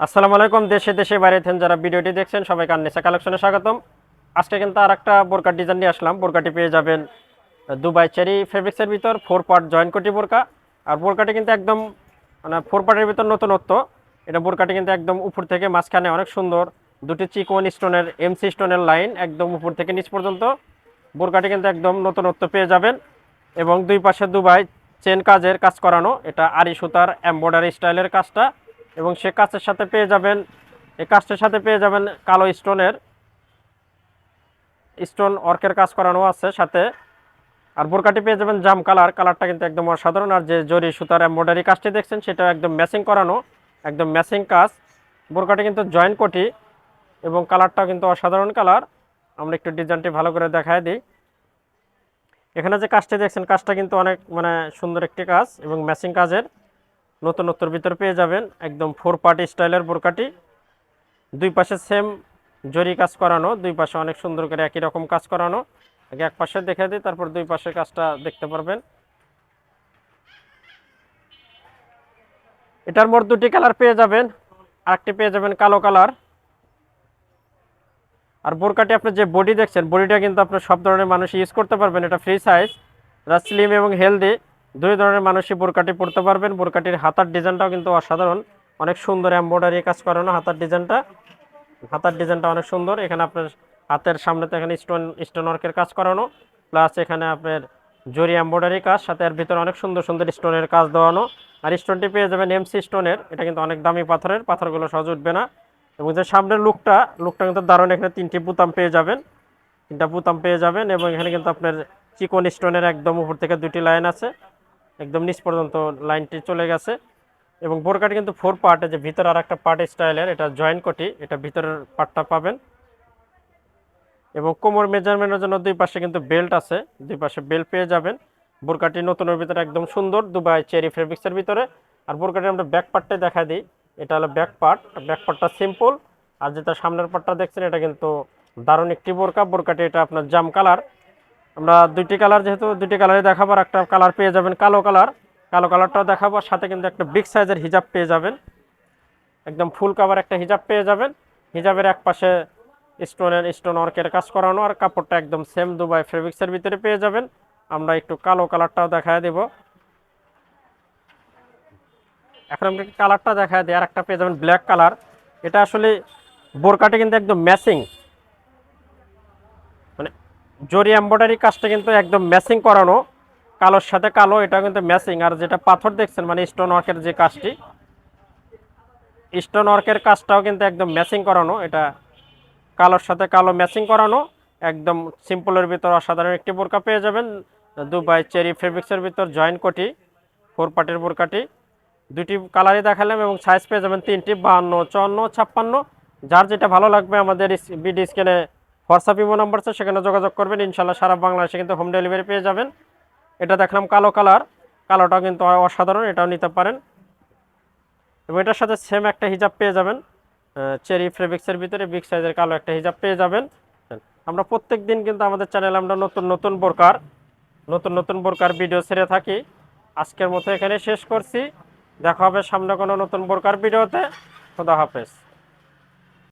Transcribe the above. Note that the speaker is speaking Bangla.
আসসালামু আলাইকুম, দেশে দেশে বাইরে থেকে যারা ভিডিওটি দেখছেন, সবাইকে আননিসা কালেকশনে স্বাগতম। আজকে কিন্তু আর একটা বোরকার ডিজাইন নিয়ে আসলাম। বোরকাটি পেয়ে যাবেন দুবাই চেরি ফেব্রিক্সের ভিতর ফোর পার্ট জয়েন্ট কোটি বোরকা। আর বোরকাটি কিন্তু একদম মানে ফোর পার্টের ভিতর নতুনত্ব। এটা বোরকাটি কিন্তু একদম উপর থেকে মাঝখানে অনেক সুন্দর। দুটি চিকন স্টোনের এমসি স্টোনের লাইন একদম উপর থেকে নিচ পর্যন্ত। বোরকাটি কিন্তু একদম নতুনত্ব পেয়ে যাবেন। এবং দুই পাশে দুবাই চেন কাজের কাজ করানো। এটা আরি সুতার এম্বয়ডারি স্টাইলের কাজটা। এবং সে কাজের সাথে পেয়ে যাবেন, এই কাজটার সাথে পেয়ে যাবেন কালো স্টোনের, স্টোন অর্কের কাজ করানো আছে সাথে। আর বোরকাটি পেয়ে যাবেন জাম কালার, কালারটা কিন্তু একদম অসাধারণ। আর যে জরি সুতার এম্বয়ডারি কাজটি দেখছেন, সেটা একদম ম্যাচিং করানো, একদম ম্যাচিং কাজ। বোরকাটি কিন্তু জয়েন্ট কোটি এবং কালারটাও কিন্তু অসাধারণ কালার। আমরা একটু ডিজাইনটি ভালো করে দেখায় দিই। এখানে যে কাজটি দেখছেন, কাজটা কিন্তু অনেক মানে সুন্দর একটি কাজ এবং ম্যাচিং কাজের। নতুনত্বর ভিতর পেয়ে যাবেন একদম ফোর পার্টি স্টাইলের বোরকাটি। দুই পাশে সেম জরি কাজ করানো, দুই পাশে অনেক সুন্দর করে একই রকম কাজ করানো। আগে এক পাশে দেখে দিই, তারপর দুই পাশের কাজটা দেখতে পারবেন। এটার মোট দুটি কালার পেয়ে যাবেন, আরেকটি পেয়ে যাবেন কালো কালার। আর বোরকাটি আপনি যে বডি দেখছেন বডিটা কিন্তু আপনার সব ধরনের মানুষ ইউজ করতে পারবেন, এটা ফ্রি সাইজ এটা স্লিম এবং হেলদি দুই ধরনের মানুষই বোরকাটি পরতে পারবেন। বোরকাটির হাতার ডিজাইনটাও কিন্তু অসাধারণ। অনেক সুন্দর এম্ব্রয়ডারি কাজ করানো হাতার ডিজাইনটা। হাতার ডিজাইনটা অনেক সুন্দর। এখানে আপনার হাতের সামনে তো এখানে স্টোন স্টোন ওয়ার্কের কাজ করানো। প্লাস এখানে আপনার জরি এম্ব্রয়ডারি কাজ, সাথে এর ভিতরে অনেক সুন্দর সুন্দর স্টোনের কাজ দেওয়ানো। আর স্টোনটি পেয়ে যাবেন এমসি স্টোনের। এটা কিন্তু অনেক দামি পাথরের। পাথরগুলো সহজ উঠবে না। এবং যে সামনের লুকটা লুকটা কিন্তু দারুণ। এখানে তিনটি বুতাম পেয়ে যাবেন। তিনটা বুতাম পেয়ে যাবেন এবং এখানে কিন্তু আপনার চিকন স্টোনের একদম উপর থেকে দুটি লাইন আছে। একদম নিচ পর্যন্ত লাইনটি চলে গেছে। এবং বোরকাটি কিন্তু ফোর পার্ট যে ভিতরে আর একটা পার্ট স্টাইলের এটা জয়েন্ট কোটি, এটা ভিতরের পার্টটা পাবেন। এবং কোমর মেজারমেন্টের জন্য দুই পাশে কিন্তু বেল্ট আছে, দুই পাশে বেল্ট পেয়ে যাবেন। বোরকাটি নতুনের ভিতরে একদম সুন্দর, দুবাই চেরি ফেব্রিক্সের ভিতরে। আর বোরকাটি আমরা ব্যাক পার্টটাই দেখা দিই, এটা হলো ব্যাক পার্ট ব্যাক পার্টটা সিম্পল আর যেটা সামনের পার্টটা দেখছেন, এটা কিন্তু দারুণ একটি বোরকা। বোরকাটি এটা আপনার জাম কালার আমরা দুইটি কালার যেহেতু, দুইটি কালারে দেখাবো আর একটা কালার পেয়ে যাবেন কালো কালার। কালো কালারটাও দেখাবো সাথে কিন্তু একটা বিগ সাইজের হিজাব পেয়ে যাবেন। একদম ফুল কাভার একটা হিজাব পেয়ে যাবেন। হিজাবের এক পাশে স্টোনের স্টোন ওয়ার্কের কাজ করানো, আর কাপড়টা একদম সেম দুবাই ফেব্রিক্সের ভিতরে পেয়ে যাবেন। আমরা একটু কালো কালারটাও দেখায় দেব। এখন আমরা কালারটা দেখায় দিই, আর একটা পেয়ে যাবেন ব্ল্যাক কালার। এটা আসলে বোরকাটা কিন্তু একদম ম্যাচিং জরি এম্ব্রয়ডারি কাজটা কিন্তু একদম ম্যাচিং করানো। কালোর সাথে কালো এটা কিন্তু ম্যাচিং আর যেটা পাথর দেখছেন মানে স্টোন ওয়ার্কের যে কাজটি স্টোন ওয়ার্কের কাজটাও কিন্তু একদম ম্যাচিং করানো। এটা কালোর সাথে কালো ম্যাচিং করানো। একদম সিম্পলের ভিতর অসাধারণ একটি বোরকা পেয়ে যাবেন। দুবাই চেরি ফেব্রিক্সের ভিতর জয়েন্ট কোটি ফোর পার্টের বোরকাটি। দুটি কালারই দেখালাম এবং সাইজ পেয়ে যাবেন তিনটি, বাহান্ন, চুয়ান্ন, ছাপ্পান্ন। যার যেটা ভালো লাগবে আমাদের বিডি স্ক্যানে হোয়াটসঅ্যাপ, ইমো নাম্বার আছে, সেখানে যোগাযোগ করবেন। ইনশাল্লাহ সারা বাংলাদেশে কিন্তু হোম ডেলিভারি পেয়ে যাবেন। এটা দেখলাম কালো কালার। কালোটাও কিন্তু অসাধারণ, এটাও নিতে পারেন। এবং এটার সাথে সেম একটা হিজাব পেয়ে যাবেন। চেরি ফেব্রিক্সের ভিতরে বিগ সাইজের কালো একটা হিজাব পেয়ে যাবেন। আমরা প্রত্যেক দিন কিন্তু আমাদের চ্যানেলে আমরা নতুন নতুন বোরকার, নতুন নতুন বোরকার ভিডিও ছেড়ে থাকি। আজকের মতো এখানে শেষ করছি। দেখা হবে সামনে কোনো নতুন বোরকার ভিডিওতে খোদা হাফেজ।